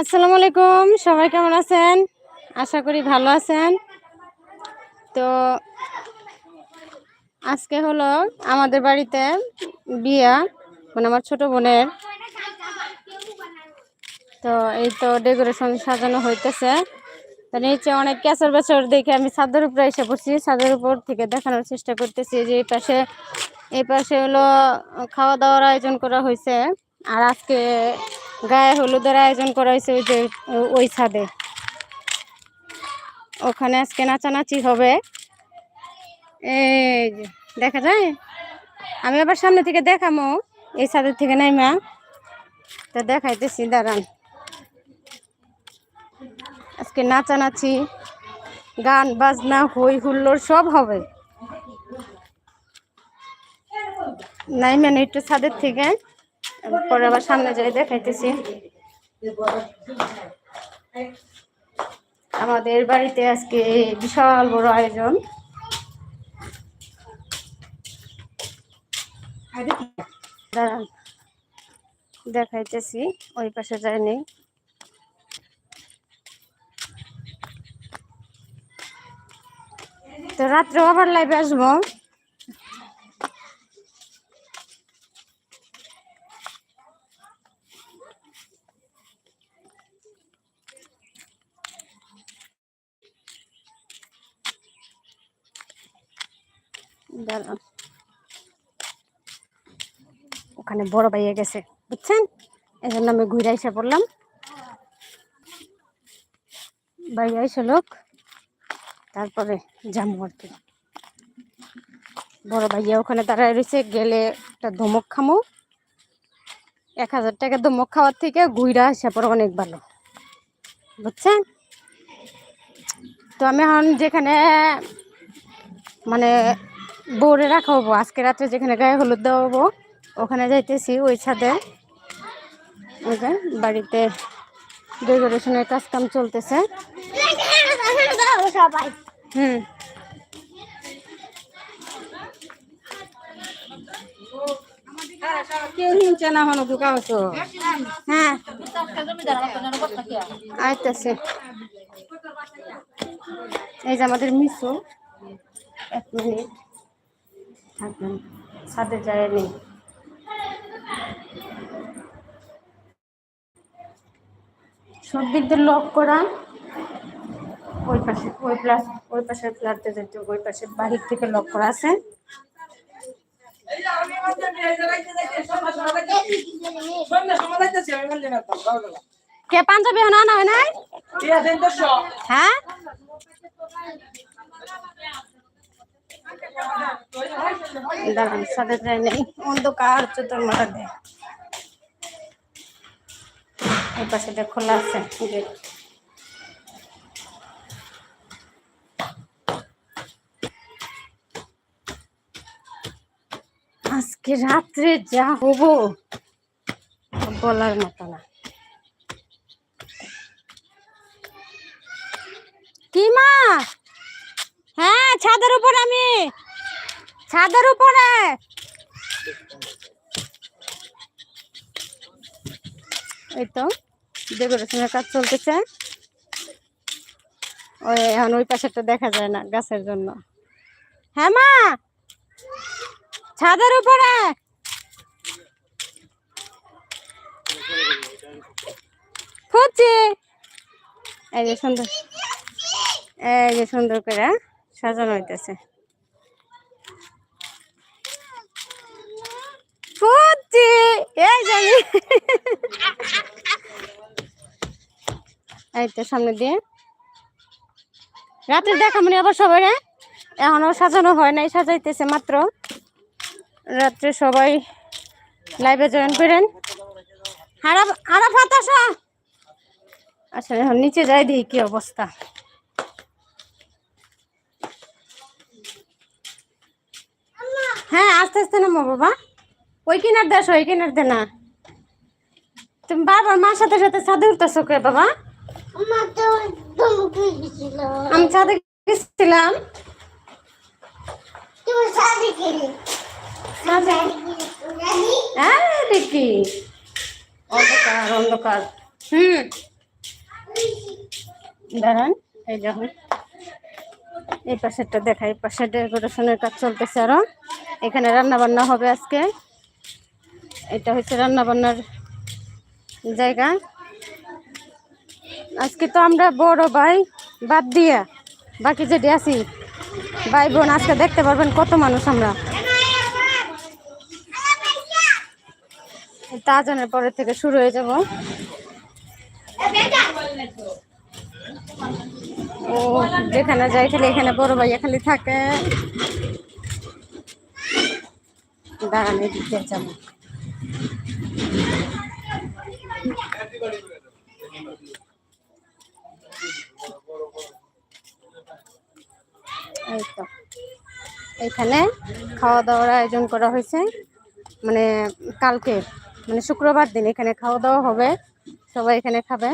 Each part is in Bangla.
আসসালামু আলাইকুম, সবাই কেমন আছেন? আশা করি ভালো আছেন। তো আজকে হলো আমাদের বাড়িতে বিয়া মানে আমার ছোট বোনের। তো এই তো ডেকোরেশন সাজানো হইতেছে। তো নিচে অনেক ক্যাচর বেচর দেখে আমি ছাদের উপরে এসে পড়ছি। ছাদের উপর থেকে দেখানোর চেষ্টা করতেছি যে এই পাশে এই পাশে হলো খাওয়া দাওয়ার আয়োজন করা হয়েছে আর আজকে গায়ে হলুদের আয়োজন করা হয়েছে ওই যে, ওই ছাদে। ওখানে আজকে নাচানাচি হবে। এই দেখা যায়? আমি আবার সামনে থেকে দেখামো। এই ছাদের থেকে নাই মা। তো দেখাইতেছি, দাঁড়ান। আজকে নাচানাচি, গান, বাজনা, হই হুল্লোড় সব হবে। নাই মানে একটু ছাদের থেকে। পরে আবার সামনে যাই দেখাইতেছি। আমাদের বাড়িতে আজকে বিশাল বড় আয়োজন। দাঁড়ান, দেখাইতেছি, ওই পাশে যায়নি তো রাত্রে আবার লাইভে আসব। ওখানে বড় ভাইয়া গেছে, বুঝছেন? এই জন্য আমি ঘুরে এসে পড়লাম। ভাইয়া এসে লোক, তারপরে যাব আর কি। বড় ভাইয়া ওখানে দাঁড়ায় রয়েছে, গেলে একটা ধমক খামো। এক হাজার টাকা ধমক খাওয়ার থেকে ঘুরে আসা পরে অনেক ভালো, বুঝছেন? তো আমি এখন যেখানে মানে বউরে রাখা হব আজকে রাত্রে যেখানে গায়ে হলুদ দেওয়া হব ওখানে যাইতেছি ওই ছাদে। ওই বাড়িতে ডেকোরেশনের কাজ কাম চলতেছে হুম। কেউ হিংসা না হনো ঢুকা হতো হ্যাঁ। আইতেছে। এই যে আমাদের মিশু এক মিনিট। থাকবেন। ছাদে যায় নেই সব লক করা। ওই পাশে ওই প্লাস ওই পাশের ফ্ল্যাটে যেতে ওই পাশে বাহির থেকে লক করা আছে। কে পাঞ্জাবি এখন আনা হয় নাই? হ্যাঁ? দাঁড়ান সাথে যায় অন্ধকার, চতুর এই খোলা আছে, গেট। আজকে রাত্রে যা হব, বলার মতো না। কি মা হ্যাঁ ছাদের উপর আমি। ছাদের উপরে। এই তো, ডেকোরেশনের কাজ চলতেছে। ওই এখন ওই পাশেটা দেখা যায় না গাছের জন্য। হ্যাঁ মা, ছাদের উপরে। খুঁজছি। এই যে সুন্দর, এই যে সুন্দর করে সাজানো হইতেছে খুঁজছি এই জানি। এই তো সামনে দিয়ে। রাত্রে দেখা মানে আবার সবাই এখনও সাজানো হয় নাই, সাজাইতেছে মাত্র। রাত্রে সবাই লাইভে জয়েন করেন। হারা হারা ফাতাসা আচ্ছা এখন নিচে যাই দিই কি অবস্থা। হ্যাঁ আস্তে আস্তে নামো বাবা ওই কিনার দেশ ওই কিনার দে না। তুমি বারবার মার সাথে সাথে ছাদে উঠতেছো কে বাবা? আমি ছাদে গেছিলাম। হ্যাঁ দেখি। অন্ধকার অন্ধকার। হুম। দাঁড়ান এই যখন এই পাশেরটা দেখাই এই পাশে ডেকোরেশনের কাজ চলতেছে আরও। এখানে রান্না বান্না হবে আজকে। এটা হচ্ছে রান্না বান্নার জায়গা। আজকে তো আমরা বড় ভাই বাদ দিয়া বাকি যেটি আছি, ভাই বোন, আজকে দেখতে পারবেন কত মানুষ আমরা। তাজানের পরে থেকে শুরু হয়ে যাব। ও, যেখানে যাই খালি এখানে বড় ভাইয়া খালি থাকে। দাঁড়ান দিয়ে যাব। এখানে খাওয়া দাওয়ার আয়োজন করা হয়েছে। মানে কালকে মানে শুক্রবার দিন এখানে খাওয়া দাওয়া হবে। সবাই এখানে খাবে।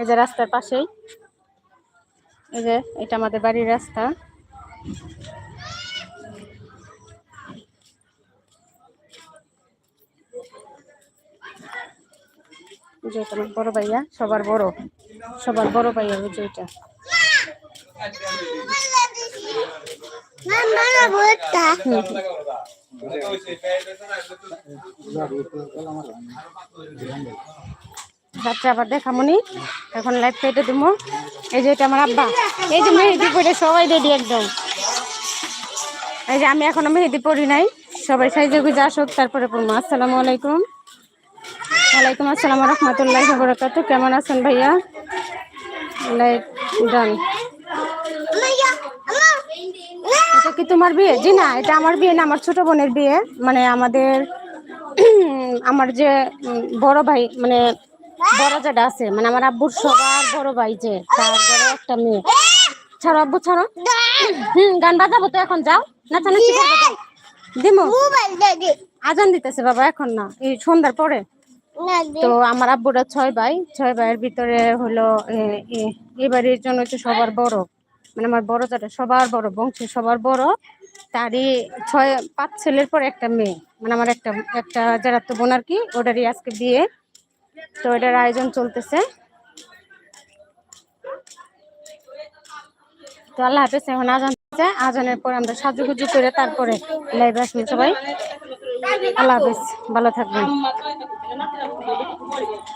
এই যে রাস্তার পাশেই। এই যে, এটা আমাদের বাড়ির রাস্তা। যে বড় ভাইয়া, সবার বড়। সবার বড় ভাইয়া ওই এটা। আবার দেখামনি এখন লাইভ কেটে দিব। এই যে এটা আমার আব্বা। এই যে মেহেদি পরে সবাই রেডি একদম। এই যে আমি এখনও মেহেদি পরি নাই। সবাই সাইজে গুজে আসুক, তারপরে পড়ব আসসালামু আলাইকুম। ওয়ালাইকুম আসসালাম রহমতুল্লাহ বরকাত কেমন আছেন ভাইয়া? ডান। এটা কি তোমার বিয়ে? জি না এটা আমার বিয়ে না আমার ছোট বোনের বিয়ে। মানে আমাদের আমার যে বড় ভাই মানে বড় যেটা আছে মানে আমার আব্বুর সবার বড় ভাই যে তার বড় একটা মেয়ে। ছাড়ো আব্বু ছাড়ো। হুম গান বাজাবো তো এখন যাও। নাচানাচি করব যাও। দিমু। আজান দিতেছে বাবা এখন না এই সন্ধ্যার পরে। না তো আমার আব্বুরা ছয় ভাই ছয় ভাইয়ের ভিতরে হলো এ- এ- এই বাড়ির জন্য হচ্ছে সবার বড়। মানে আমার বড় যাটা সবার বড় বংশে সবার বড়। তারই ছয় পাঁচ ছেলের পর একটা মেয়ে। মানে আমার একটা একটা যারা তো বোন আর কি ওটারই আজকে বিয়ে। তো এটার আয়োজন চলতেছে। তো আল্লাহ হাফেজ এখন আজান দিচ্ছে আজানের পর আমরা সাজুগুজু করে তারপরে লাইভে আসব সবাই। আল্লাহ হাফিজ ভালো থাকবেন।